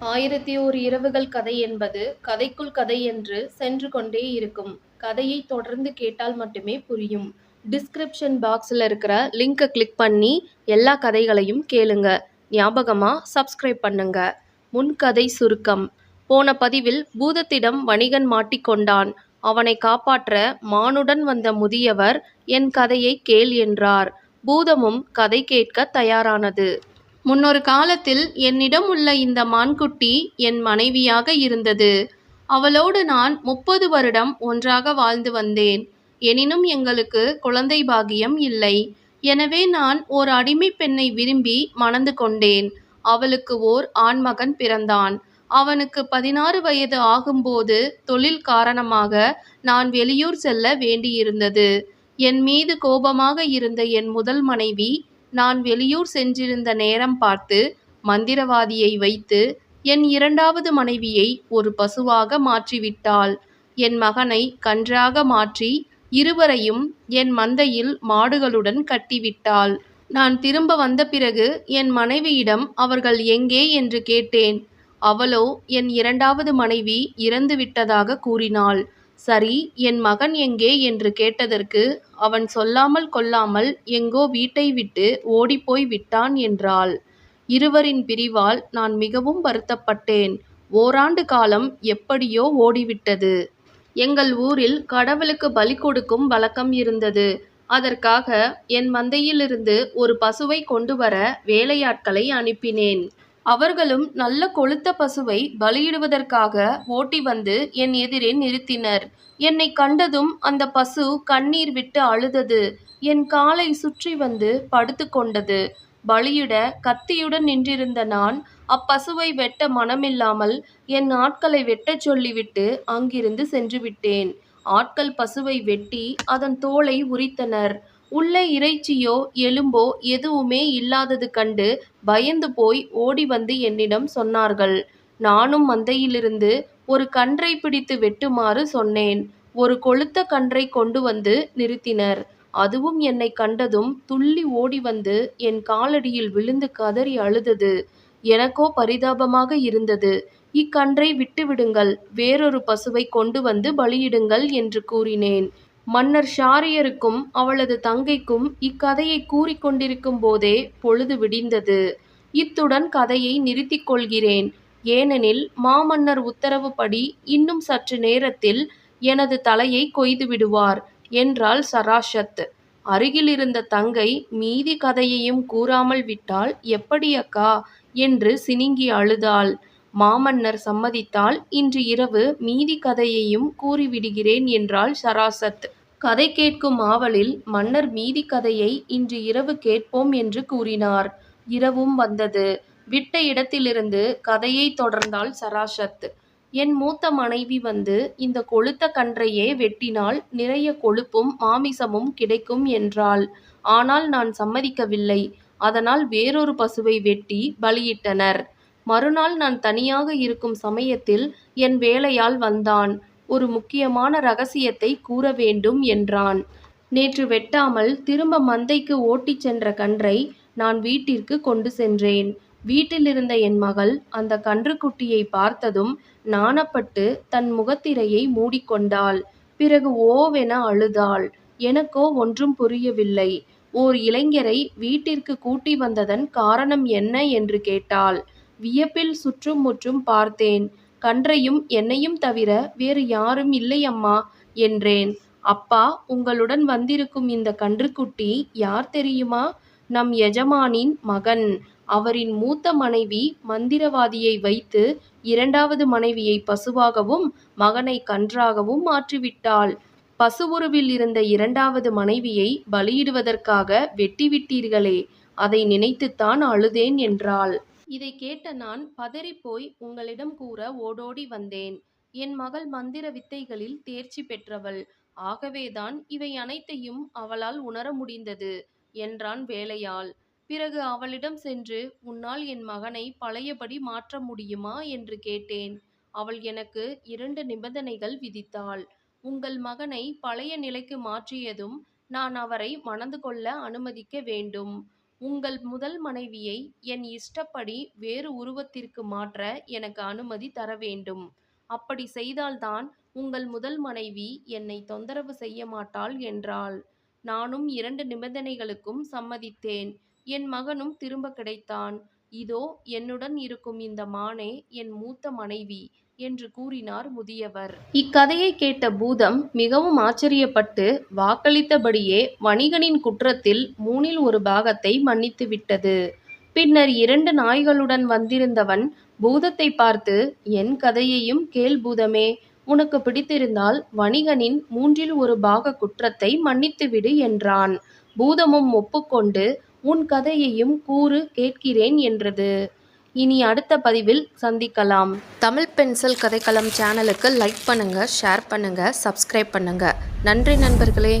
ஆயிரத்தி ஒரு இரவுகள் கதை என்பது கதைக்குள் கதை என்று சென்று கொண்டே இருக்கும். கதையை தொடர்ந்து கேட்டால் மட்டுமே புரியும். டிஸ்கிரிப்ஷன் பாக்ஸில் இருக்கிற லிங்கை கிளிக் பண்ணி எல்லா கதைகளையும் கேளுங்க. ஞாபகமாக சப்ஸ்கிரைப் பண்ணுங்க. முன்கதை சுருக்கம். போன பதிவில் பூதத்திடம் வணிகன் மாட்டிக்கொண்டான் அவனை காப்பாற்ற மானுடன் வந்த முதியவர் என் கதையை கேள் என்றார். பூதமும் கதை கேட்க தயாரானது. முன்னொரு காலத்தில் என்னிடம் உள்ள இந்த மான்குட்டி என் மனைவியாக இருந்தது. அவளோடு நான் முப்பது வருடம் ஒன்றாக வாழ்ந்து வந்தேன். எனினும் எங்களுக்கு குழந்தை பாகியம் இல்லை. எனவே நான் ஓர் அடிமை பெண்ணை விரும்பி மணந்து கொண்டேன். அவளுக்கு ஓர் ஆண்மகன் பிறந்தான். அவனுக்கு பதினாறு வயது ஆகும்போது தொழில் காரணமாக நான் வெளியூர் செல்ல வேண்டியிருந்தது. என் மீது கோபமாக இருந்த என் முதல் மனைவி நான் வெளியூர் சென்றிருந்த நேரம் பார்த்து மந்திரவாதியை வைத்து என் இரண்டாவது மனைவியை ஒரு பசுவாக மாற்றிவிட்டாள். என் மகனை கன்றாக மாற்றி இருவரையும் என் மந்தையில் மாடுகளுடன் கட்டிவிட்டாள். நான் திரும்ப வந்த பிறகு என் மனைவியிடம் அவர்கள் எங்கே? என்று கேட்டேன். அவளோ என் இரண்டாவது மனைவி இறந்து விட்டதாக கூறினாள். சரி என் மகன் எங்கே என்று கேட்டதற்கு அவன் சொல்லாமல் கொள்ளாமல் எங்கோ வீட்டை விட்டு ஓடிப்போய் விட்டான் என்றாள். இருவரின் பிரிவால் நான் மிகவும் வருத்தப்பட்டேன். ஓராண்டு காலம் எப்படியோ ஓடிவிட்டது. எங்கள் ஊரில் கடவுளுக்கு பலி கொடுக்கும் வழக்கம் இருந்தது. அதற்காக என் மந்தையிலிருந்து ஒரு பசுவை கொண்டு வர வேலையாட்களை அனுப்பினேன். அவர்களும் நல்ல கொழுத்த பசுவை பலியிடுவதற்காக ஓட்டி வந்து என் எதிரே நிறுத்தினர். என்னை கண்டதும் அந்த பசு கண்ணீர் விட்டு அழுதது. என் காலை சுற்றி வந்து படுத்து கொண்டது. பலியிட கத்தியுடன் நின்றிருந்த நான் அப்பசுவை வெட்ட மனமில்லாமல் என் ஆட்களை வெட்டச் சொல்லிவிட்டு அங்கிருந்து சென்று விட்டேன். ஆட்கள் பசுவை வெட்டி அதன் தோலை உரித்தனர். உள்ள இறைச்சியோ எலும்போ எதுவுமே இல்லாதது கண்டு பயந்து போய் ஓடி வந்து என்னிடம் சொன்னார்கள். நானும் மந்தையிலிருந்து ஒரு கன்றை பிடித்து வெட்டுமாறு சொன்னேன். ஒரு கொழுத்த கன்றை கொண்டு வந்து நிறுத்தினர். அதுவும் என்னை கண்டதும் துள்ளி ஓடி வந்து என் காலடியில் விழுந்து கதறி அழுதது. எனக்கோ பரிதாபமாக இருந்தது. இக்கன்றை விட்டுவிடுங்கள். வேறொரு பசுவை கொண்டு வந்து பலியிடுங்கள் என்று கூறினேன். மன்னர் ஷாரியருக்கும் அவளது தங்கைக்கும் இக்கதையை கூறிக்கொண்டிருக்கும் போதே பொழுது விடிந்தது. இத்துடன் கதையை நிறுத்திக் கொள்கிறேன். ஏனெனில் மாமன்னர் உத்தரவுப்படி இன்னும் சற்று நேரத்தில் எனது தலையை கொய்து விடுவார் என்றாள் சராஷத். அருகிலிருந்த தங்கை மீதி கதையையும் கூறாமல் விட்டால் எப்படி அக்கா? என்று சினுங்கி அழுதாள். மாமன்னர் சம்மதித்தால் இன்று இரவு மீதி கதையையும் கூறிவிடுகிறேன் என்றாள் சராசத் கதை கேட்கும் ஆவலில் மன்னர் மீதி கதையை இன்று இரவு கேட்போம் என்று கூறினார். இரவும் வந்தது. விட்ட இடத்திலிருந்து கதையை தொடர்ந்தாள் சராஷத் என் மூத்த மனைவி வந்து இந்த கொளுத்த கன்றையே வெட்டினால் நிறைய கொழுப்பும் மாமிசமும் கிடைக்கும் என்றாள். ஆனால் நான் சம்மதிக்கவில்லை. அதனால் வேறொரு பசுவை வெட்டி பலியிட்டனர். மறுநாள் நான் தனியாக இருக்கும் சமயத்தில் என் வேலையால் வந்தான். ஒரு முக்கியமான ரகசியத்தை கூற வேண்டும் என்றான். நேற்று வெட்டாமல் திரும்ப மந்தைக்கு ஓட்டிச் சென்ற கன்றை நான் வீட்டிற்கு கொண்டு சென்றேன். வீட்டிலிருந்த என் மகள் அந்த கன்றுக்குட்டியை பார்த்ததும் நாணப்பட்டு தன் முகத்திரையை மூடிக்கொண்டாள். பிறகு ஓவென அழுதாள். எனக்கோ ஒன்றும் புரியவில்லை. ஓர் இளைஞரை வீட்டிற்கு கூட்டி வந்ததன் காரணம் என்ன? என்று கேட்டாள். வியப்பில் சுற்றும் முற்றும் பார்த்தேன். கன்றையும் என்னையும் தவிர வேறு யாரும் இல்லை அம்மா என்றேன். அப்பா உங்களுடன் வந்திருக்கும் இந்த கன்றுக்குட்டி யார் தெரியுமா? நம் எஜமானின் மகன். அவரின் மூத்த மனைவி மந்திரவாதியை வைத்து இரண்டாவது மனைவியை பசுவாகவும் மகனை கன்றாகவும் மாற்றிவிட்டாள். பசுவுருவில் இருந்த இரண்டாவது மனைவியை பலியிடுவதற்காக வெட்டிவிட்டீர்களே அதை நினைத்துத்தான் அழுதேன் என்றாள். இதை கேட்ட நான் பதறிப்போய் உங்களிடம் கூற ஓடோடி வந்தேன். என் மகள் மந்திர வித்தைகளில் தேர்ச்சி பெற்றவள். ஆகவேதான் இவை அனைத்தையும் அவளால் உணர முடிந்தது என்றான் வேலையாள். பிறகு அவளிடம் சென்று உன்னால் என் மகனை பழையபடி மாற்ற முடியுமா? என்று கேட்டேன். அவள் எனக்கு இரண்டு நிபந்தனைகள் விதித்தாள். உங்கள் மகனை பழைய நிலைக்கு மாற்றியதும் நான் அவரை மணந்து கொள்ள அனுமதிக்க வேண்டும். உங்கள் முதல் மனைவியை என் இஷ்டப்படி வேறு உருவத்திற்கு மாற்ற எனக்கு அனுமதி தர வேண்டும். அப்படி செய்தால்தான் உங்கள் முதல் மனைவி என்னை தொந்தரவு செய்ய மாட்டாள் என்றாள். நானும் இரண்டு நிபந்தனைகளுக்கும் சம்மதித்தேன். என் மகனும் திரும்ப கிடைத்தான். இதோ என்னுடன் இருக்கும் இந்த மானே என் மூத்த மனைவி என்று கூறினார் முதியவர். இக்கதையைக் கேட்ட பூதம் மிகவும் ஆச்சரியப்பட்டு வாக்களித்தபடியே வணிகனின் குற்றத்தில் மூனில் ஒரு பாகத்தை மன்னித்துவிட்டது. பின்னர் இரண்டு நாய்களுடன் வந்திருந்தவன் பூதத்தைப் பார்த்து என் கதையையும் கேள் பூதமே. உனக்குப் பிடித்திருந்தால் வணிகனின் மூன்றில் ஒரு பாக குற்றத்தை மன்னித்துவிடு என்றான். பூதமும் ஒப்புக்கொண்டு உன் கதையையும் கூறு கேட்கிறேன் என்றது. இனி அடுத்த பதிவில் சந்திக்கலாம். தமிழ் பென்சில் கதைக்களம் சேனலுக்கு லைக் பண்ணுங்க ஷேர் பண்ணுங்க சப்ஸ்கிரைப் பண்ணுங்க. நன்றி நண்பர்களே.